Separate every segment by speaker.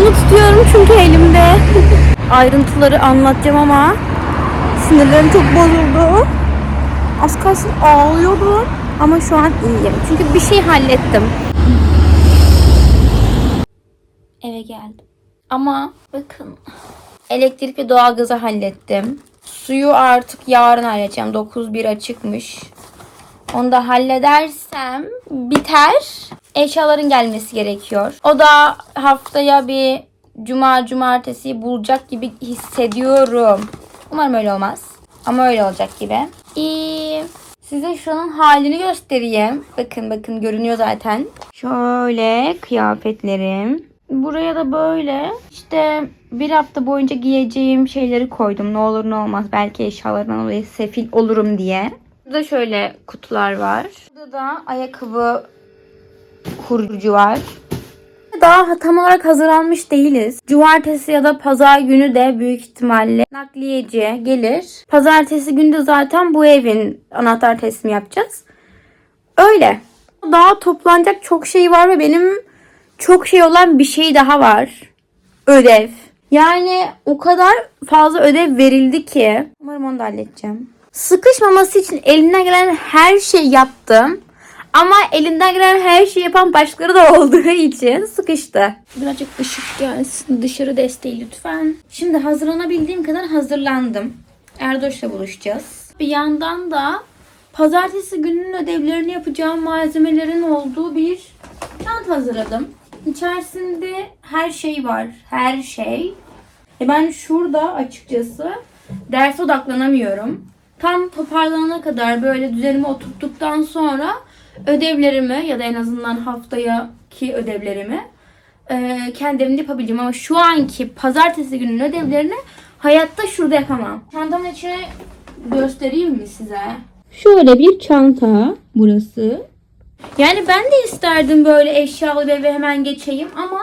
Speaker 1: Bunu tutuyorum çünkü elimde. Ayrıntıları anlatacağım ama sinirlerim çok bozuldu. Az kalsın ağlıyordum. Ama şu an iyiyim. Çünkü bir şey hallettim. Eve geldim. Ama bakın elektrik ve doğalgazı hallettim. Suyu artık yarın halledeceğim. 9.1 açıkmış. Onu da halledersem biter. Eşyaların gelmesi gerekiyor. O da haftaya bir cuma cumartesi bulacak gibi hissediyorum. Umarım öyle olmaz. Ama öyle olacak gibi. İyi. Size şunun halini göstereyim. Bakın bakın görünüyor zaten. Şöyle kıyafetlerim. Buraya da böyle işte bir hafta boyunca giyeceğim şeyleri koydum. Ne olur ne olmaz. Belki eşyalarından dolayı sefil olurum diye. Burada şöyle kutular var. Burada da ayakkabı kurucu var. Daha tam olarak hazırlanmış değiliz. Cumartesi ya da pazar günü de büyük ihtimalle nakliyeci gelir. Pazartesi günü de zaten bu evin anahtar teslimi yapacağız. Öyle. Daha toplanacak çok şey var ve benim çok şey olan bir şey daha var. Ödev. Yani o kadar fazla ödev verildi ki. Umarım onu da halledeceğim. Sıkışmaması için elinden gelen her şeyi yaptım. Ama elinden gelen her şeyi yapan başkaları da olduğu için sıkıştı. Birazcık ışık gelsin. Dışarı desteği lütfen. Şimdi hazırlanabildiğim kadar hazırlandım. Erdoş'la buluşacağız. Bir yandan da pazartesi gününün ödevlerini yapacağım malzemelerin olduğu bir çanta hazırladım. İçerisinde her şey var. Her şey. E ben şurada açıkçası derse odaklanamıyorum. Tam toparlanana kadar böyle düzenimi oturttuktan sonra ödevlerimi ya da en azından haftayaki ödevlerimi e, kendi evimde yapabileceğim. Ama şu anki pazartesi gününün ödevlerini hayatta şurada yapamam. Çantamın içine göstereyim mi size? Şöyle bir çanta burası. Yani ben de isterdim böyle eşyalı bir eve hemen geçeyim ama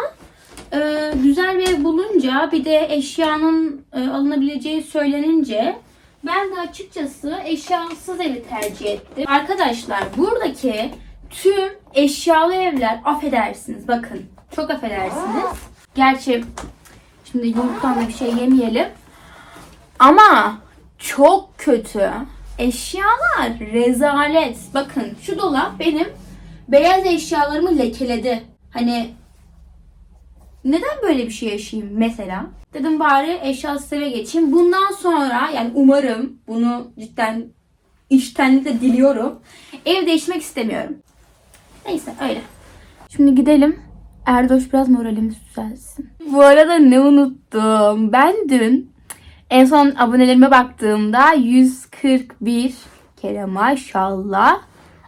Speaker 1: e, güzel bir ev bulunca bir de eşyanın e, alınabileceği söylenince ben de açıkçası eşyasız evi tercih ettim. Arkadaşlar buradaki tüm eşyalı evler affedersiniz bakın çok affedersiniz. Gerçi şimdi yumurtadan da bir şey yemeyelim. Ama çok kötü. Eşyalar rezalet. Bakın şu dolap benim beyaz eşyalarımı lekeledi. Hani neden böyle bir şey yaşayayım mesela? Dedim bari eşyasız eve geçeyim. Bundan sonra yani umarım bunu cidden içtenlikle diliyorum. Ev değişmek istemiyorum. Neyse öyle. Şimdi gidelim. Erdoş biraz moralimiz düzelsin. Bu arada ne unuttum? Ben dün en son abonelerime baktığımda 141 kere maşallah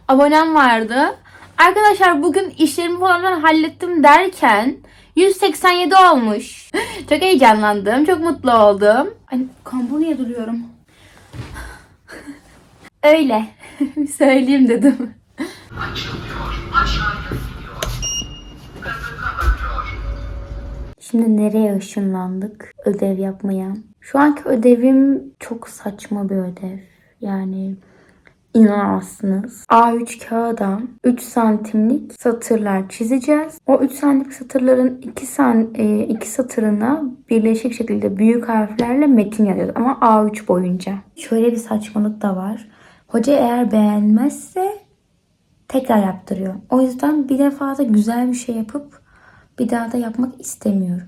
Speaker 1: abonem vardı. Arkadaşlar bugün işlerimi falan ben hallettim derken 187 olmuş. Çok heyecanlandım. Çok mutlu oldum. Ay, kambur niye duruyorum? Öyle. Söyleyeyim dedim. Şimdi nereye ışınlandık? Ödev yapmaya. Şu anki ödevim çok saçma bir ödev. Yani inanamazsınız. A3 kağıda 3 santimlik satırlar çizeceğiz. O 3 santimlik satırların 2 san, e, iki satırına birleşik şekilde büyük harflerle metin yazıyoruz. Ama A3 boyunca. Şöyle bir saçmalık da var. Hoca eğer beğenmezse tekrar yaptırıyor. O yüzden bir defa da güzel bir şey yapıp bir daha da yapmak istemiyorum.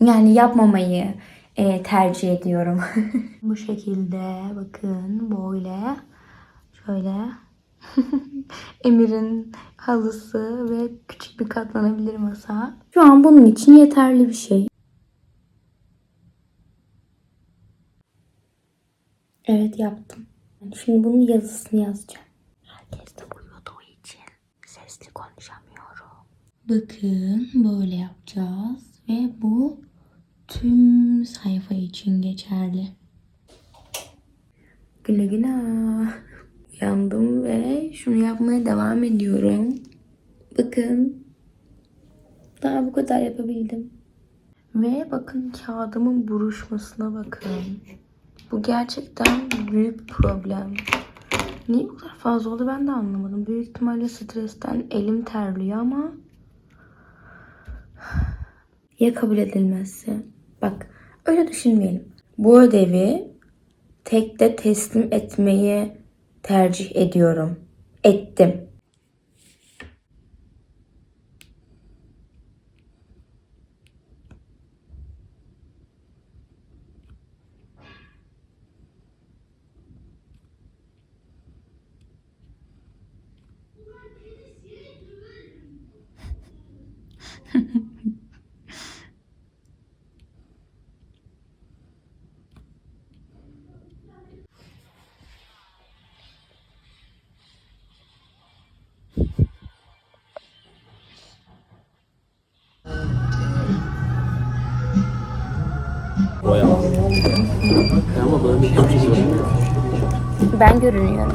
Speaker 1: Yani yapmamayı e, tercih ediyorum. Bu şekilde bakın böyle şöyle Emir'in halısı ve küçük bir katlanabilir masa. Şu an bunun için yeterli bir şey. Evet yaptım. Şimdi bunun yazısını yazacağım. Herkes de uyuduğu için sesli konuşamıyorum. Bakın böyle yapacağız ve bu tüm sayfa için geçerli. Güle güle. Uyandım ve şunu yapmaya devam ediyorum. Bakın. Daha bu kadar yapabildim. Ve bakın kağıdımın buruşmasına bakın. Bu gerçekten büyük problem. Niye bu kadar fazla oldu ben de anlamadım. Büyük ihtimalle stresten elim terliyor ama Ya kabul edilmezse? Bak öyle düşünmeyelim. Bu ödevi tekte teslim etmeyi tercih ediyorum. Ettim. Ben görünüyorum.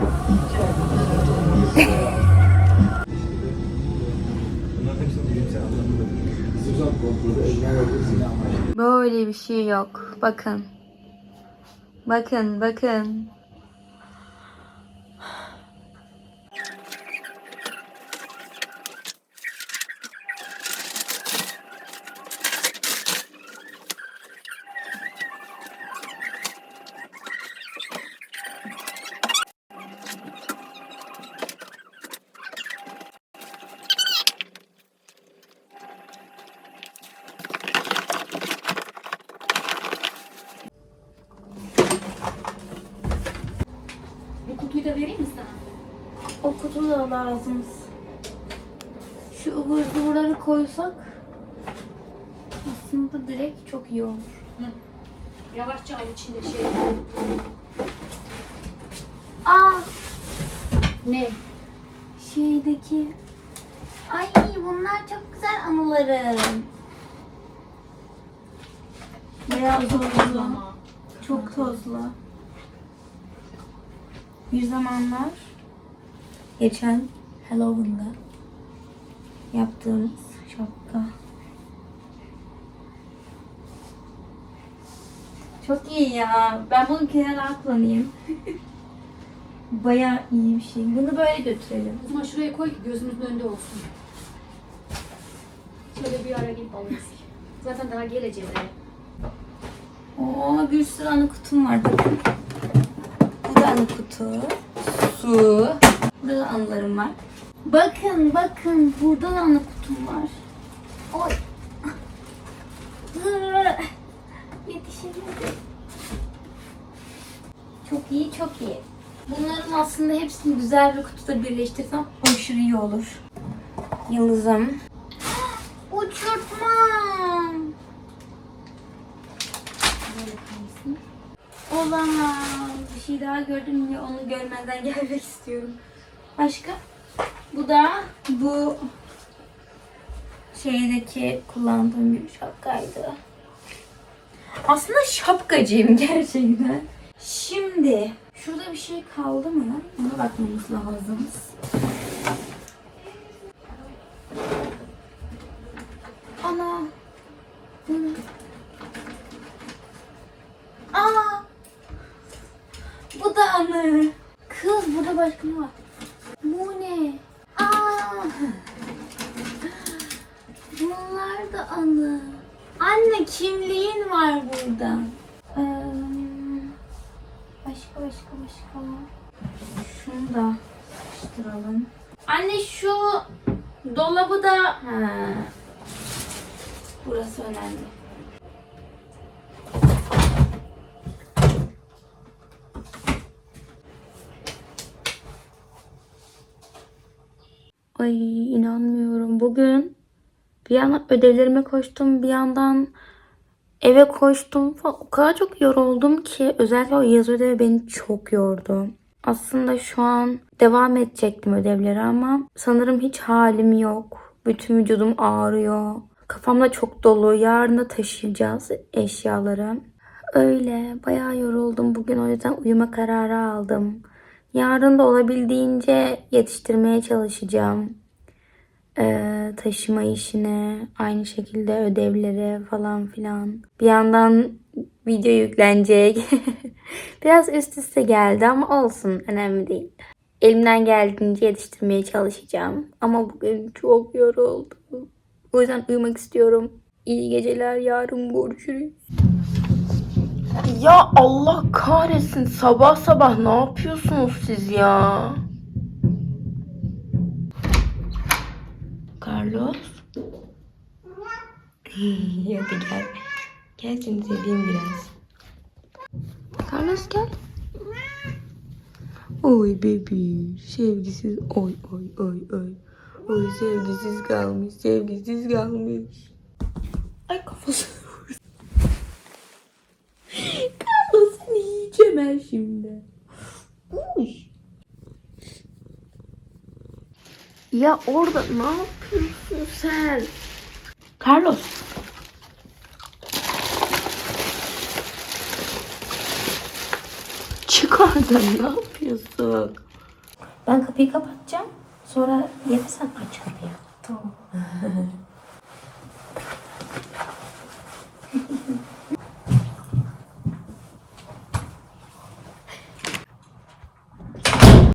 Speaker 1: Böyle bir şey yok. Bakın. Bakın, bakın.
Speaker 2: Bu kutuyu da vereyim mi sana?
Speaker 1: O kutu da lazım. Şu ıvır zıvırları koysak aslında direkt çok iyi olur.
Speaker 2: Yavaşça al içinde şey.
Speaker 1: Aa
Speaker 2: Ne?
Speaker 1: şeydeki Ay bunlar çok güzel anılarım. Bayağı tozlu.
Speaker 2: Ama.
Speaker 1: Çok tozlu. Bir zamanlar geçen Halloween'da yaptığımız şapka. Çok iyi ya. Ben bunu kenara kullanayım. Bayağı iyi bir şey. Bunu böyle götürelim.
Speaker 2: O zaman şuraya koy ki gözümüzün önünde olsun. Şöyle bir ara gidip alırız. Zaten daha geleceğiz.
Speaker 1: Oo bir sürü anı kutum var bakın. Anı kutu. Su. Burada da anılarım var. Bakın bakın burada da anı kutum var. Oy. Yetişemedim. Çok iyi çok iyi. Bunların aslında hepsini güzel bir kutuda birleştirsem aşırı iyi olur. Yıldızım. Uçurtmam. Olamaz. Bir şey daha gördüm ya onu görmeden gelmek istiyorum. Başka? Bu da bu şeydeki kullandığım bir şapkaydı. Aslında şapkacıyım gerçekten. Şimdi şurada bir şey kaldı mı? Ona bakmamız lazım. Ana. Bu ne? Aa! Bu da anı. Kız burada başka ne var? Bu ne? Aa! Bunlar da anı. Anne kimliğin var burada. Ee, başka başka başka. Şunu da sıkıştıralım. Anne şu dolabı da... Ha. Burası önemli. Ay bir yandan ödevlerime koştum, bir yandan eve koştum. O kadar çok yoruldum ki özellikle o yazı ödevi beni çok yordu. Aslında şu an devam edecektim ödevleri ama sanırım hiç halim yok. Bütün vücudum ağrıyor. Kafamda çok dolu. Yarın da taşıyacağız eşyaları. Öyle. Bayağı yoruldum. Bugün o yüzden uyuma kararı aldım. Yarın da olabildiğince yetiştirmeye çalışacağım. Ee, taşıma işine, aynı şekilde ödevlere falan filan. Bir yandan video yüklenecek. Biraz üst üste geldi ama olsun önemli değil. Elimden geldiğince yetiştirmeye çalışacağım. Ama bugün çok yoruldum. O yüzden uyumak istiyorum. İyi geceler yarın görüşürüz. Ya Allah kahretsin sabah sabah ne yapıyorsunuz siz ya? Carlos? Hadi gel. Gel seni seveyim biraz. Carlos gel. Oy bebi sevgisiz oy oy oy oy. Oy sevgisiz kalmış sevgisiz kalmış. Ay kafası. Carlos seni yiyeceğim ben şimdi. Uy. Ya orada ne yapıyorsun sen? Carlos. Çık oradan ne yapıyorsun? Ben kapıyı kapatacağım. Sonra gelirsen aç kapıyı. Tamam.